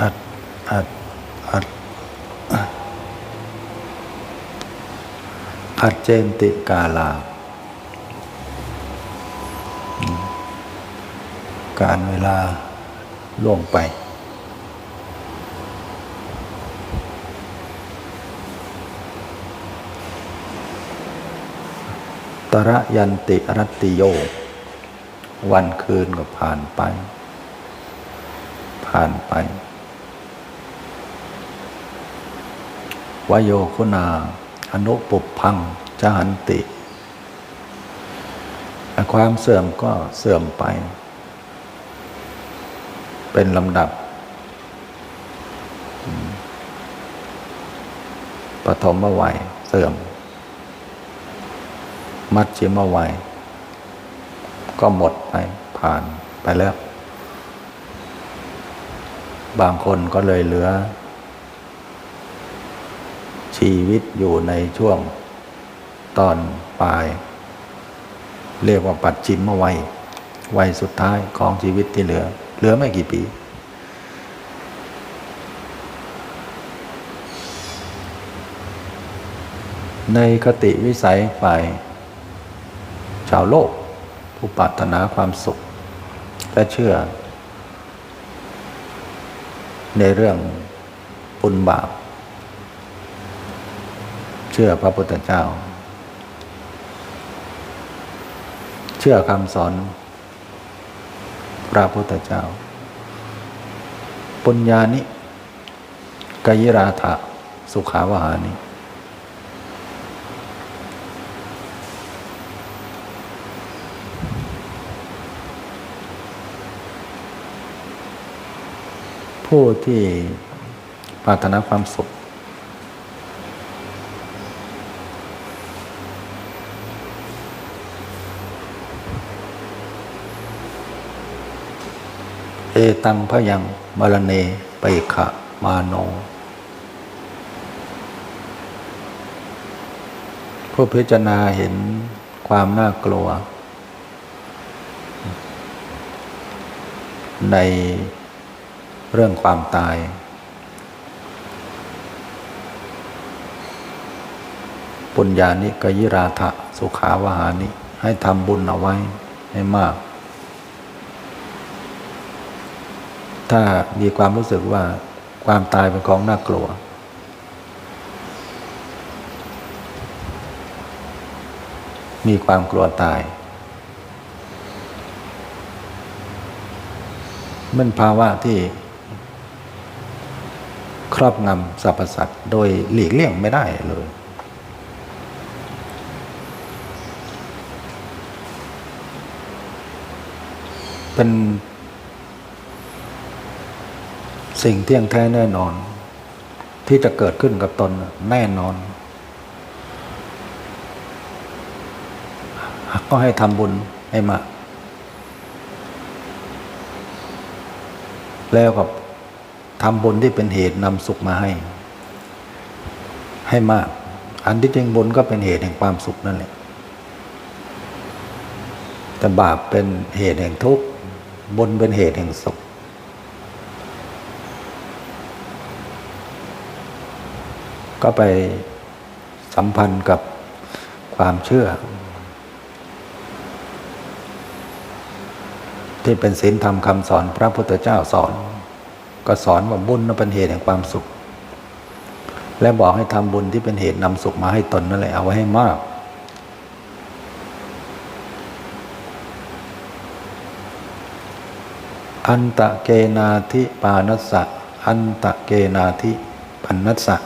อัดอัดอัดอัดเจนติกาลา การเวลาล่วงไป ตระยันติรัตติโย วันคืนก็ผ่านไป ผ่านไป วโยคุณา อนุปุพังจหันติ ความเสื่อมก็เสื่อมไป เป็นลำดับ ปฐมวัยเสื่อม มัชชิมวัย ก็หมดไปผ่านไปแล้ว บางคนก็เลยเหลือ ชีวิตอยู่ในช่วงตอนปลาย เรียกว่าปัดชิมวัยวัยสุดท้ายของชีวิตที่เหลือ เหลือไม่กี่ปี ในคติวิสัยฝ่ายชาวโลก ผู้ปรารถนาความสุข และเชื่อ ในเรื่องปุญบาป ชื่อพระพุทธเจ้า เชื่อคำสอนพระพุทธเจ้า ปุญญานิกยิราธะสุขาวหานิผู้ที่ปรารถนาความสุข ตังพยังมรเนไปขะมาโน ผู้พิจารณาเห็นความน่ากลัว ในเรื่องความตาย ปุญญานิกยิราธะสุขาวหานิ ให้ทำบุญเอาไว้ให้มาก ถ้ามีความรู้สึกว่าความตายเป็นของน่ากลัว มีความกลัวตาย มันภาวะที่ครอบงำสรรพสัตว์โดยหลีกเลี่ยงไม่ได้เลย เป็น สิ่งเที่ยงแท้แน่นอน ที่จะเกิดขึ้นกับตนแน่นอน ก็ให้ทำบุญให้มากแล้วก็ทำบุญที่เป็นเหตุนำสุขมาให้ ให้มาก อันที่จริงบุญก็เป็นเหตุแห่งความสุขนั่นแหละแต่บาปเป็นเหตุแห่งทุกข์บุญเป็นเหตุแห่งสุข ก็ไปสัมพันธ์กับความเชื่อ ที่เป็นศีลธรรมคำสอนพระพุทธเจ้าสอน ก็สอนว่าบุญนั้นเป็นเหตุแห่งความสุข และบอกให้ทำบุญที่เป็นเหตุนำสุขมาให้ตนนั่นแหละเอาไว้ให้มากอันตะเกนาธิปานัสสะ อันตะเกนาธิปันนัสสะ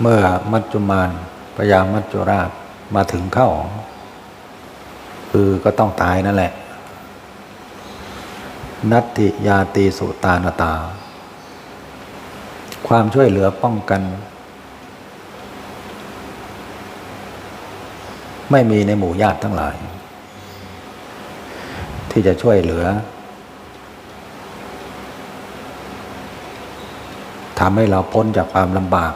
เมื่อมัจจุมานพยามัจจุราชมาถึงเข้า คือก็ต้องตายนั่นแหละ นัตติยาตีสุตานตา ความช่วยเหลือป้องกัน ไม่มีในหมู่ญาติทั้งหลาย ที่จะช่วยเหลือทำให้เราพ้นจากความลำบาก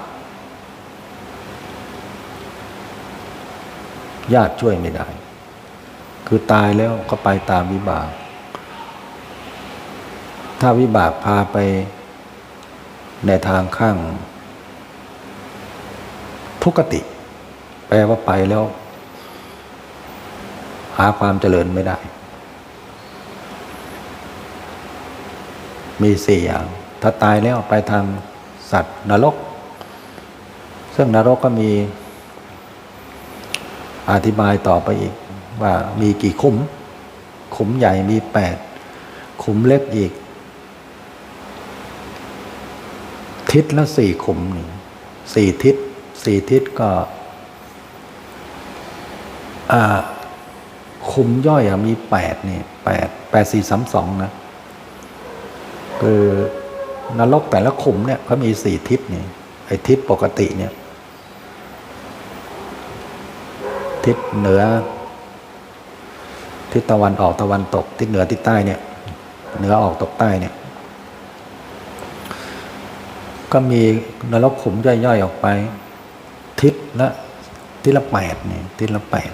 ญาติช่วยไม่ได้ คือตายแล้วก็ไปตามวิบาก ถ้าวิบากพาไปในทางข้าง ทุกขติ แปลว่าไปแล้ว หาความเจริญไม่ได้ มีสี่อย่าง ถ้าตายแล้วไปทางสัตว์นรก ซึ่งนรกก็มี อธิบายต่อไปอีกว่ามีกี่ขุม ขุมใหญ่มีแปดขุมเล็กอีก ทิศละสี่ขุมหนึ่งสี่ทิศสี่ทิศก็ขุมย่อยอมีแปดนี่แปดแปดสี่สามสองนะ คือนรกแต่ละขุมเนี่ยเขามีสี่ทิศนี่ไอ้ทิศปกติเนี่ย ทิศเหนือ ทิศตะวันออกตะวันตก ทิศเหนือทิศใต้เนี่ยเหนือออกตกใต้เนี่ยก็มีนรกขุมย่อยๆออกไป ทิศละทิศละแปดเนี่ยทิศละแปด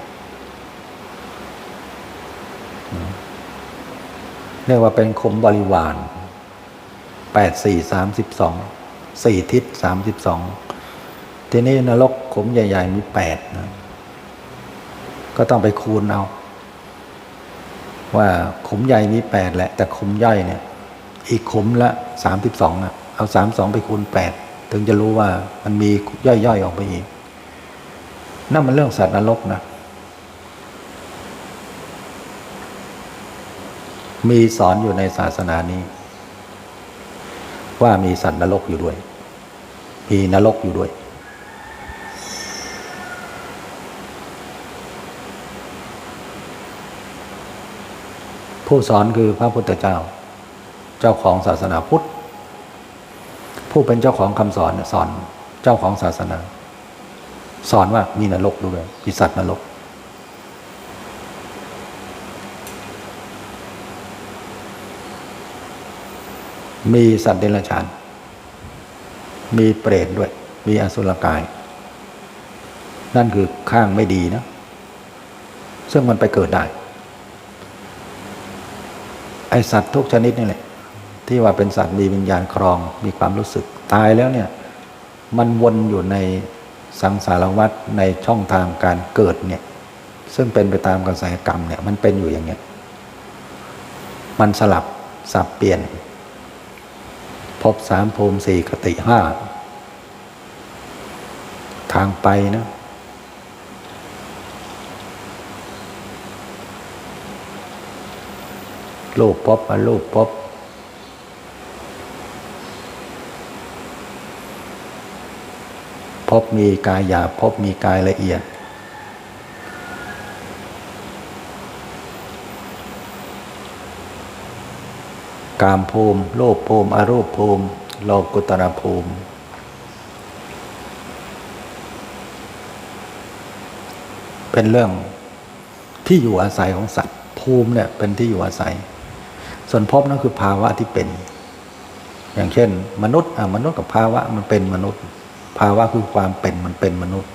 เรียกว่าเป็นขุมบริวารแปดสี่สามสิบสองสี่ทิศสามสิบสองทีนี้นรกขุมใหญ่ ๆ มีแปดนะ ก็ต้องไปคูณเอา ว่าขุมใหญ่มีแปดแหละ แต่ขุมย่อยเนี่ย อีกขุมละสามสิบสองอะ เอาสามสองไปคูณแปดถึงจะรู้ว่ามันมีย่อยๆออกไปอีกนั่นมันเรื่องสัตว์นรกนะ มีสอนอยู่ในศาสนานี้ ว่ามีสัตว์นรกอยู่ด้วย มีนรกอยู่ด้วย ผู้สอนคือพระพุทธเจ้า เจ้าของศาสนาพุทธ ผู้เป็นเจ้าของคำสอนสอนเจ้าของศาสนา สอนว่ามีนรกด้วยมีสัตว์นรก มีสัตว์เดรัจฉาน มีเปรตด้วย มีอสุรกาย นั่นคือข้างไม่ดีนะ ซึ่งมันไปเกิดได้ ไอสัตว์ทุกชนิดนี่แหละ ที่ว่าเป็นสัตว์มีวิญญาณครองมีความรู้สึกตายแล้วเนี่ย มันวนอยู่ในสังสารวัฏในช่องทางการเกิดเนี่ย ซึ่งเป็นไปตามกระแสกรรมเนี่ยมันเป็นอยู่อย่างเงี้ยมันสลับสับเปลี่ยนพบสามภูมิสี่คติห้าทางไปนะ รูปพบมารูปพบพบมีกายหยาบพบมีกายละเอียด กามภูมิโลภภูมิอรูปภูมิ โลกุตรภูมิ เป็นเรื่องที่อยู่อาศัยของสัตว์ ภูมิเนี่ยเป็นที่อยู่อาศัย ส่วนภพนั่นคือภาวะที่เป็น อย่างเช่น มนุษย์อะมนุษย์กับภาวะมันเป็นมนุษย์ ภาวะคือความเป็นมันเป็นมนุษย์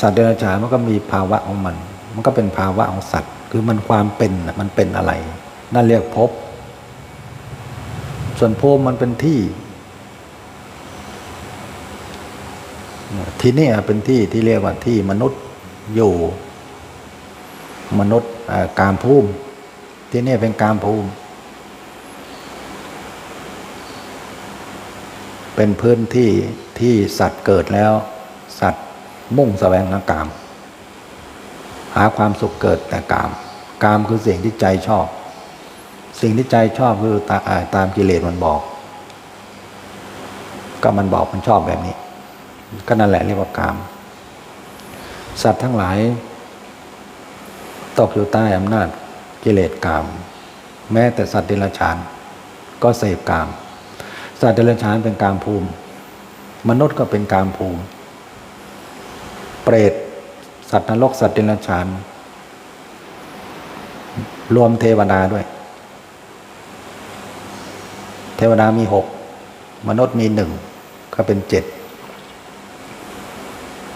สัตว์เดรัจฉานมันก็มีภาวะของมัน มันก็เป็นภาวะของสัตว์ คือมันความเป็นมันเป็นอะไร นั่นเรียกภพส่วนภูมิมันเป็นที่ ที่นี่เป็นที่ที่เรียกว่าที่มนุษย์อยู่ มนุษย์ กามภูมิ ที่นี่เป็นกามภูมิ เป็นพื้นที่ที่สัตว์เกิดแล้ว สัตว์มุ่งแสวงหากาม หาความสุขเกิดแต่กาม กามคือสิ่งที่ใจชอบ สิ่งที่ใจชอบคือตาอาตามกิเลสมันบอก ก็มันบอกมันชอบแบบนี้ ก็นั่นแหละเรียกว่ากาม สัตว์ทั้งหลาย ตกอยู่ใต้อำนาจกิเลสกาม แม้แต่สัตว์เดรัจฉาน ก็เสพกาม สัตว์เดรัจฉานเป็นกามภูมิ มนุษย์ก็เป็นกามภูมิ เปรตสัตว์นรกสัตว์เดรัจฉาน รวมเทวดาด้วย เทวดามีหกมนุษย์มีหนึ่งก็เป็นเจ็ด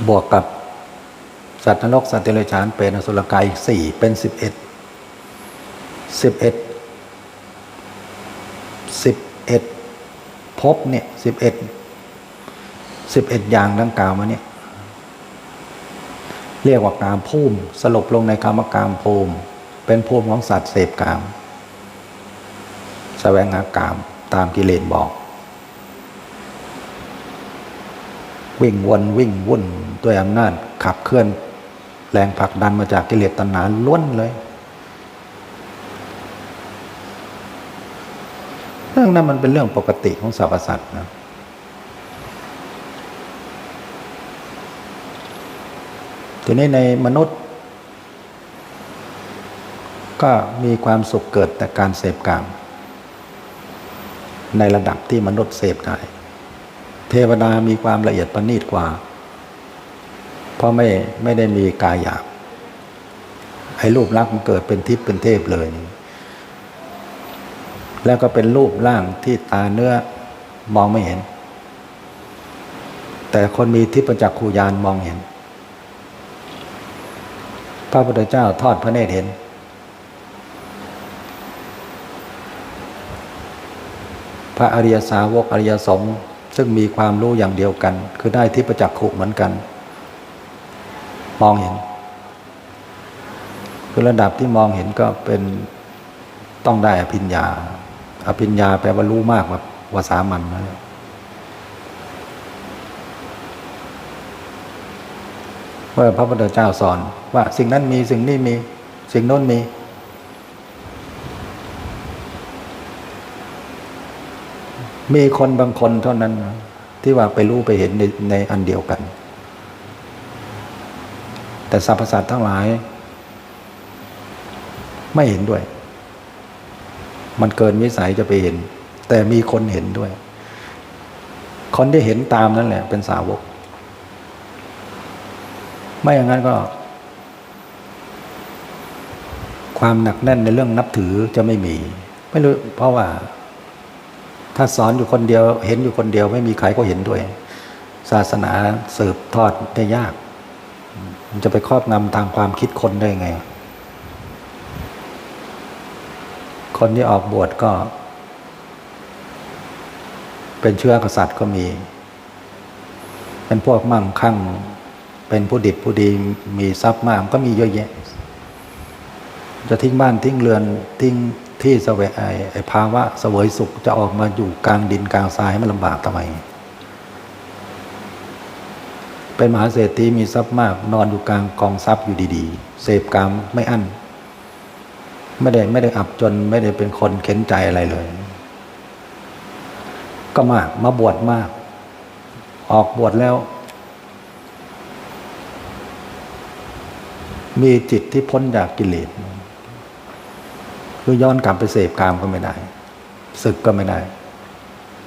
บวกกับ สัตว์นรก สัตว์เดรัจฉานเป็นอสุรกายสี่เป็นสิบเอ็ดสิบเอ็ดสิบเอ็ดภพเนี่ยสิบเอ็ดสิบเอ็ดอย่างดังกล่าวมาเนี่ยเรียกว่ากามภูมิสรุปลงในคำว่ากามภูมิ เป็นภูมิของสัตว์เสพกามแสวงหากามตามกิเลสบอก วิ่งวนวิ่งวุ่นด้วยอำนาจขับเคลื่อน แรงผลักดันมาจากกิเลสตัณหาล้วนเลยเรื่องนั้นมันเป็นเรื่องปกติของสรรพสัตว์นะทีนี้ในมนุษย์ ก็มีความสุขเกิดแต่การเสพกาม ในระดับที่มนุษย์เสพได้ เทวดามีความละเอียดประณีตกว่า เพราะไม่ไม่ได้มีกายหยาบไอ้รูปลักษณ์มันเกิดเป็นทิพย์เป็นเทพเลย แล้วก็เป็นรูปร่างที่ตาเนื้อมองไม่เห็น แต่คนมีทิพย์จักขูยานมองเห็น พระพุทธเจ้าทอดพระเนตรเห็น พระอริยสาวกอริยสงฆ์ซึ่งมีความรู้อย่างเดียวกัน คือได้ทิพย์จักขุเหมือนกัน มองเห็น คือระดับที่มองเห็นก็เป็นต้องได้อภิญญา อภิญญาแปลว่ารู้มากกว่าว่าสามัญนะเมื่อพระพุทธเจ้าสอน ว่า สิ่งนั้นมีสิ่งนี้มี สิ่งโน้นมี มีคนบางคนเท่านั้น ที่ว่าไปรู้ไปเห็นในในอันเดียวกัน แต่สรรพสัตว์ทั้งหลาย ไม่เห็นด้วย มันเกินวิสัยจะไปเห็น แต่มีคนเห็นด้วย คนที่เห็นตามนั่นแหละ เป็นสาวก ไม่อย่างนั้นก็ ความหนักแน่นในเรื่องนับถือจะไม่มี ไม่รู้เพราะว่า ถ้าสอนอยู่คนเดียว เห็นอยู่คนเดียว ไม่มีใครก็เห็นด้วย ศาสนาสืบทอดได้ยาก มันจะไปครอบงำทางความคิดคนได้ไง คนที่ออกบวชก็ เป็นเชื้อกษัตริย์ก็มี เป็นพวกมั่งคั่ง เป็นผู้ดิบผู้ดีมีทรัพย์มากก็มีเยอะแยะ จะทิ้งบ้านทิ้งเรือนทิ้งที่เสวยไอ้ภาวะเสวยสุขจะออกมาอยู่กลางดินกลางทรายให้มันลำบากทำไม เป็นมหาเศรษฐีมีทรัพย์มาก นอนอยู่กลางกองทรัพย์อยู่ดีๆ เสพกรรมไม่อั้น ไม่ได้ไม่ได้อับจนไม่ได้เป็นคนเข็นใจอะไรเลย ก็มากมาบวชมาก ออกบวชแล้ว มีจิตที่พ้นจากกิเลสคือย้อนกลับไปเสพกามก็ไม่ได้ศึกก็ไม่ได้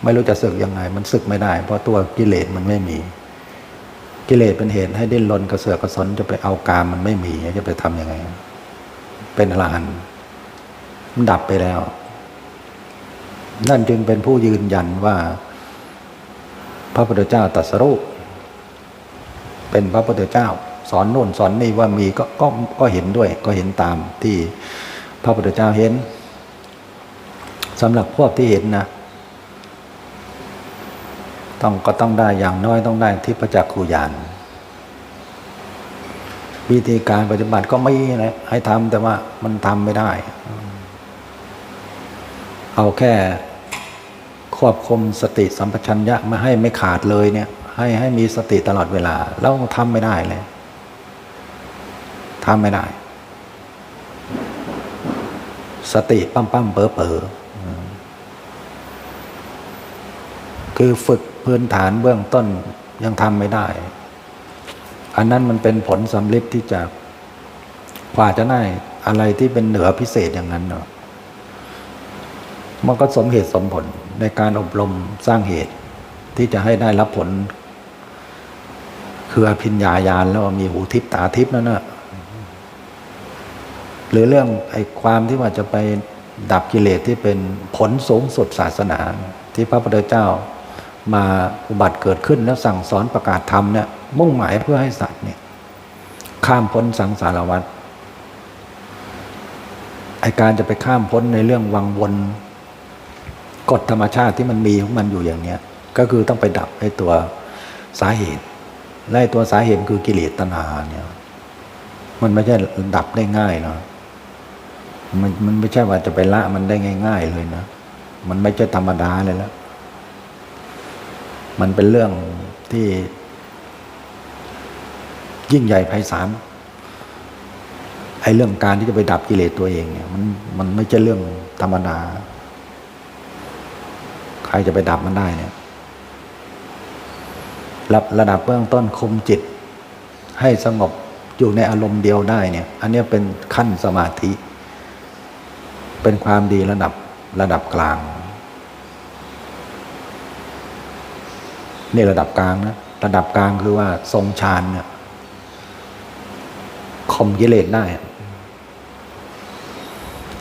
ไม่รู้จะศึกยังไง มันศึกไม่ได้ เพราะตัวกิเลสมันไม่มี กิเลสเป็นเหตุให้ดิ้นรนกระเสือกกระสนจะไปเอากามมันไม่มีจะไปทำยังไง เป็นอรหันต์มันดับไปแล้ว นั่นจึงเป็นผู้ยืนยันว่า พระพุทธเจ้าตรัสรู้เป็นพระพุทธเจ้า สอนโน่นสอนนี่ว่ามีก็ก็ก็เห็นด้วย ก็เห็นตามที่พระพุทธเจ้าเห็นสำหรับพวกที่เห็นนะ ต้องก็ต้องได้อย่างน้อยต้องได้ที่ประจักษ์ขูยานวิธีการปฏิบัติก็ไม่นะให้ทำแต่ว่ามันทำไม่ได้ เอาแค่ควบคุมสติสัมปชัญญะม่ให้ไม่ขาดเลยเนี่ย ให้ให้มีสติตลอดเวลา แล้วทำไม่ได้เลยทำไม่ได้ สติปั้มปั้มเป๋อเป๋อคือฝึก พื้นฐานเบื้องต้นยังทำไม่ได้ อันนั้นมันเป็นผลสำลิดที่จะกว่าจะได้อะไรที่เป็นเหนือพิเศษอย่างนั้นเนาะมันก็สมเหตุสมผลในการอบรมสร้างเหตุที่จะให้ได้รับผล คืออภิญญาญาณแล้วมีหูทิพตาทิพนั่นนะหรือเรื่องไอ้ความที่ว่าจะไปดับกิเลสที่เป็นผลสูงสุดศาสนา ที่พระพุทธเจ้า มาอุบัติเกิดขึ้นแล้วสั่งสอนประกาศธรรมเนี่ยมุ่งหมายเพื่อให้สัตว์เนี่ยข้ามพ้นสังสารวัฏไอการจะไปข้ามพ้นในเรื่องวังวนกฎธรรมชาติที่มันมีของมันอยู่อย่างเนี้ยก็คือต้องไปดับไอ้ตัวสาเหตุและไอ้ตัวสาเหตุคือกิเลสตัณหาเนี่ยมันไม่ใช่ดับได้ง่ายเนาะมันมันไม่ใช่ว่าจะไปละมันได้ง่าย ๆ เลยนะ มันไม่ใช่ธรรมดาเลยแล้ว มันเป็นเรื่องที่ ยิ่งใหญ่ไพศาลไอ้เรื่องการที่จะไปดับกิเลสตัวเองเนี่ยมันมันไม่ใช่เรื่องธรรมดา ใครจะไปดับมันได้เนี่ยระระดับเบื้องต้นคุมจิต ให้สงบอยู่ในอารมณ์เดียวได้เนี่ย อันนี้เป็นขั้นสมาธิ เป็นความดีระดับระดับกลาง นี่ระดับกลางนะระดับกลางคือว่าทรงฌานเนี่ยข่มกิเลสได้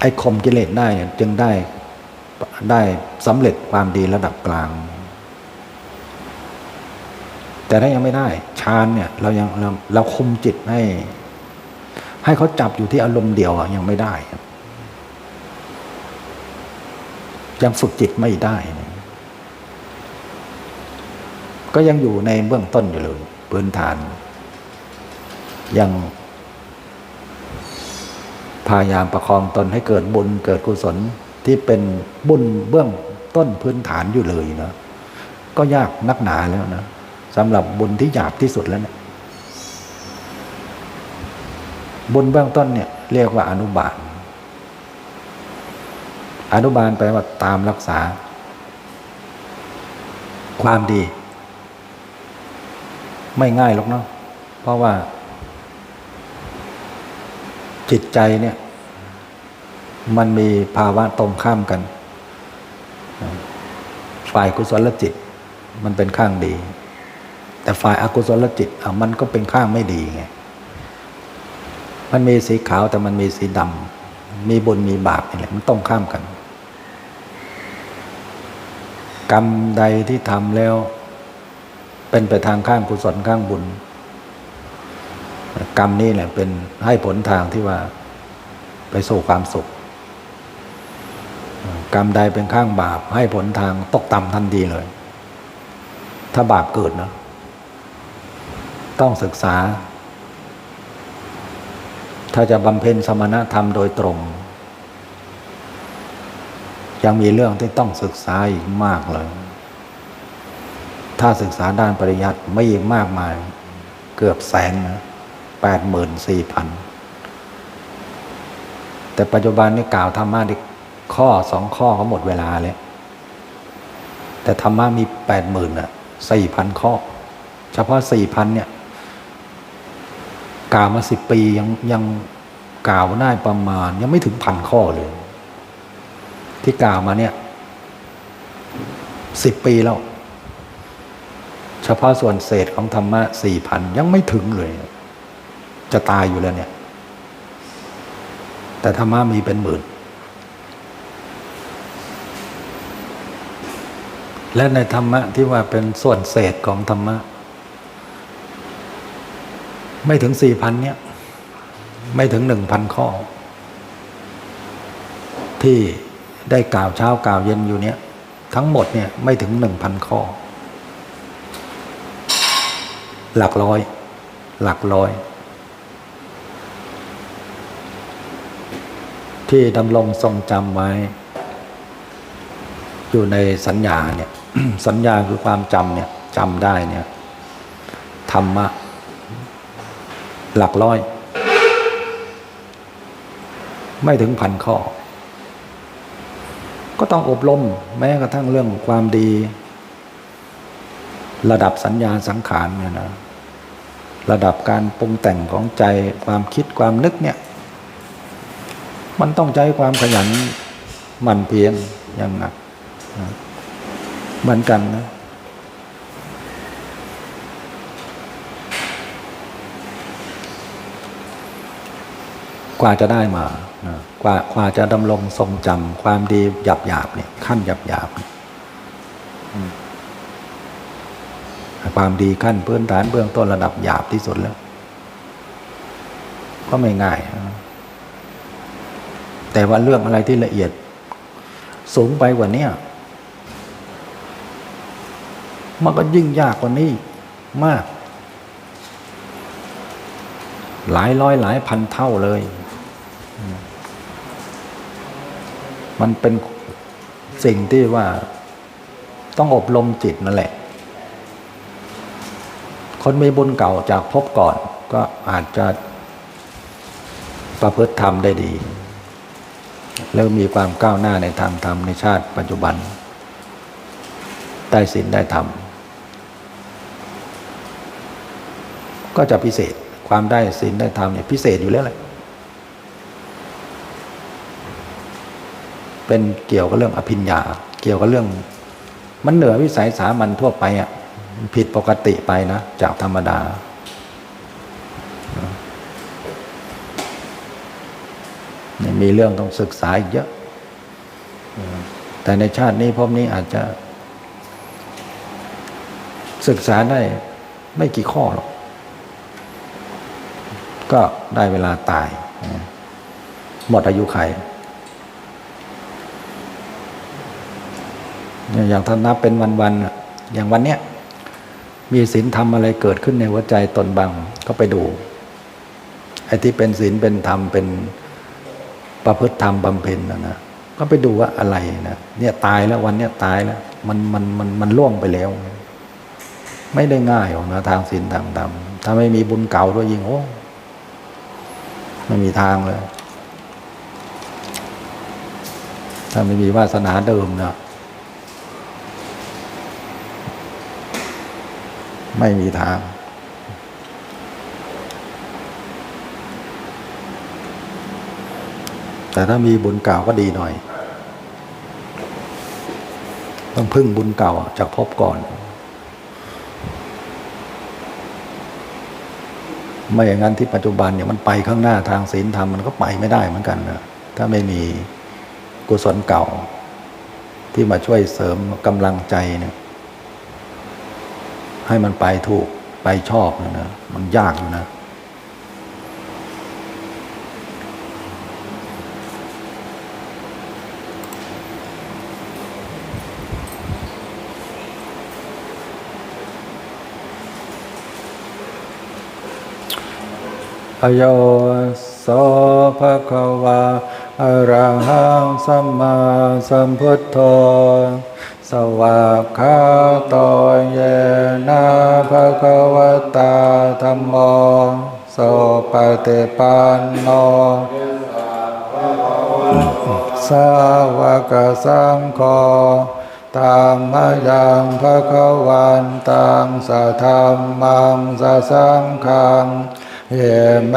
ไอ้ข่มกิเลสได้จึงได้ได้สำเร็จความดีระดับกลาง แต่ถ้ายังไม่ได้ฌานเนี่ย เรายังเราเราคุมจิตให้ ให้เขาจับอยู่ที่อารมณ์เดียวยังไม่ได้ยังฝึกจิตไม่ได้ ก็ยังอยู่ในเบื้องต้นอยู่เลย พื้นฐาน ยังพยายามประคองตนให้เกิดบุญเกิดกุศลที่เป็นบุญเบื้องต้นพื้นฐานอยู่เลยเนาะก็ยากนักหนาแล้วนะสำหรับบุญที่หยาบที่สุดแล้วเนะี่ยบุญเบื้องต้นเนี่ยเรียกว่าอนุบาล อนุบาลแปลว่าตามรักษา ความดี ไม่ง่ายหรอกเนาะเพราะว่า จิตใจเนี่ย มันมีภาวะตรงข้ามกัน ฝ่ายกุศลจิต มันเป็นข้างดี แต่ฝ่ายอากุศลจิตอะมันก็เป็นข้างไม่ดีไงมันมีสีขาวแต่มันมีสีดำมีบุญมีบาปนี่แหละมันตรงข้ามกัน กรรมใดที่ทำแล้ว เป็นไปทางข้างกุศลข้างบุญ กรรมนี่แหละเป็นให้ผลทางที่ว่าไปสู่ความสุข กรรมใดเป็นข้างบาป ให้ผลทางตกต่ำทันทีเลย ถ้าบาปเกิดนะต้องศึกษา ถ้าจะบำเพ็ญสมณธรรมโดยตรง ยังมีเรื่องที่ต้องศึกษาอีกมากเลย ถ้าศึกษาด้านปริยัติไม่มากมาย เกือบแสนนะแปดหมื่นสี่พันแต่ปัจจุบันนี่กล่าวธรรมะอีกข้อสองข้อก็หมดเวลาเลยแต่ธรรมะมีแปดหมื่นอะสี่พันข้อ เฉพาะสี่พันเนี่ยกล่าวมาสิบปียังยังกล่าวได้ประมาณ ยังไม่ถึงพันข้อเลย ที่กล่าวมาเนี่ยสิบปีแล้ว เฉพาะส่วนเศษของธรรมะสี่พันยังไม่ถึงเลย จะตายอยู่แล้วเนี่ย แต่ธรรมะมีเป็นหมื่น และในธรรมะที่ว่าเป็นส่วนเศษของธรรมะ ไม่ถึงสี่พันเนี่ย ไม่ถึงหนึ่งพันข้อ ที่ได้กล่าวเช้ากล่าวเย็นอยู่เนี่ย ทั้งหมดเนี่ยไม่ถึงหนึ่งพันข้อ หลักร้อย หลักร้อย ที่ดำรงทรงจำไว้ อยู่ในสัญญาเนี่ย สัญญาคือความจำเนี่ยจำได้เนี่ยธรรมะ หลักร้อย ไม่ถึงพันข้อ ก็ต้องอบรมแม้กระทั่งเรื่องความดี ระดับสัญญาสังขารเนี่ยนะระดับการปรุงแต่งของใจความคิดความนึกเนี่ย มันต้องใช้ความขยันหมั่นเพียรอย่างหนักเหมือนกันนะกว่าจะได้มานะกว่ากว่าจะดำรงทรงจำความดีหยาบหยาบเนี่ยขั้นหยาบหยาบ ความดีขั้นพื้นฐานเบื้องต้นระดับหยาบที่สุดแล้ว ก็ไม่ง่าย แต่ว่าเรื่องอะไรที่ละเอียด สูงไปกว่านี้มันก็ยิ่งยากกว่านี้มาก หลายร้อยหลายพันเท่าเลย มันเป็นสิ่งที่ว่าต้องอบรมจิตนั่นแหละ คนมีบุญเก่าจากภพก่อนก็อาจจะประพฤติธรรมได้ดี แล้วมีความก้าวหน้าในทางธรรมในชาติปัจจุบัน ได้ศีลได้ธรรม ก็จะพิเศษความได้ศีลได้ธรรมเนี่ยพิเศษอยู่แล้วแหละเป็นเกี่ยวกับเรื่องอภิญญา เกี่ยวกับเรื่อง มันเหนือวิสัยสามัญทั่วไปอะ ผิดปกติไปนะ จากธรรมดาเนี่ยมีเรื่องต้องศึกษาอีกเยอะ แต่ในชาตินี้พบนี้อาจจะ ศึกษาได้ไม่กี่ข้อหรอก ก็ได้เวลาตาย หมดอายุไขอย่างท่านนับเป็นวันๆอย่างวันเนี้ย มีศีลธรรมอะไรเกิดขึ้นในหัวใจตนบางก็ไปดูไอ้ที่เป็นศีลเป็นธรรมเป็นประพฤติธรรมบำเพ็ญนะนะก็ไปดูว่าอะไรนะเนี่ยตายแล้ววันเนี้ยตายแล้วมันมันมันมันล่วงไปแล้ว ไม่ได้ง่ายหรอกนะทางศีลทางธรรมถ้าไม่มีบุญเก่าด้วยยิงโอ้ไม่มีทางเลย ถ้าไม่มีวาสนาเดิมเนะ ไม่มีทาง แต่ถ้ามีบุญเก่าก็ดีหน่อย ต้องพึ่งบุญเก่าจากพบก่อน ไม่อย่างนั้นที่ปัจจุบันเนี่ยมันไปข้างหน้าทางศีลธรรมมันก็ไปไม่ได้เหมือนกันนะถ้าไม่มีกุศลเก่า ที่มาช่วยเสริมกำลังใจเนี่ย ให้มันไปถูกไปชอบนยนะมันยากอยู่นะ อโยโสภะคะวา อะระหังสัมมาสัมพุทโธสวากขาโตเยนะภะคะวะตาธัมโมโสปฏิปันโนสาวกสังโฆตามมายังภะคะวันตังสะธรรมังสะสังฆัง เยเม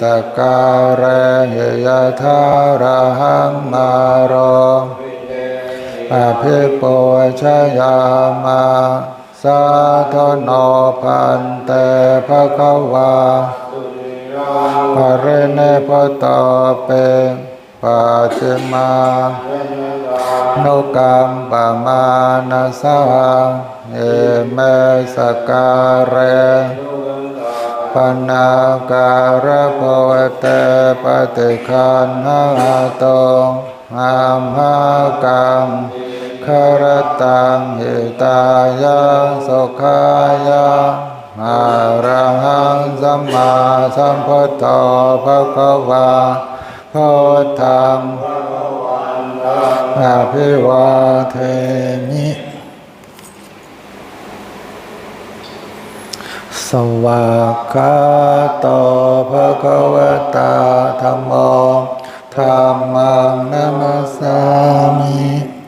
สการะเหยทาระหังมาโรอภิปุชยามาสาธโนพันเตภะคะวาปะเรเนปตเปปัจมานุกรรมปมานาสาเอเมสการะ ปนาการะภวเตปฏิคันหาตงามหากังคารตังหิตายาสุขายาอาระหังสัมมาสัมพุทโธภะคะวาพุทธังอภิวาเทมิ สวากขาโตภะคะวะตาธัมโมธรรมังนัมสสามิ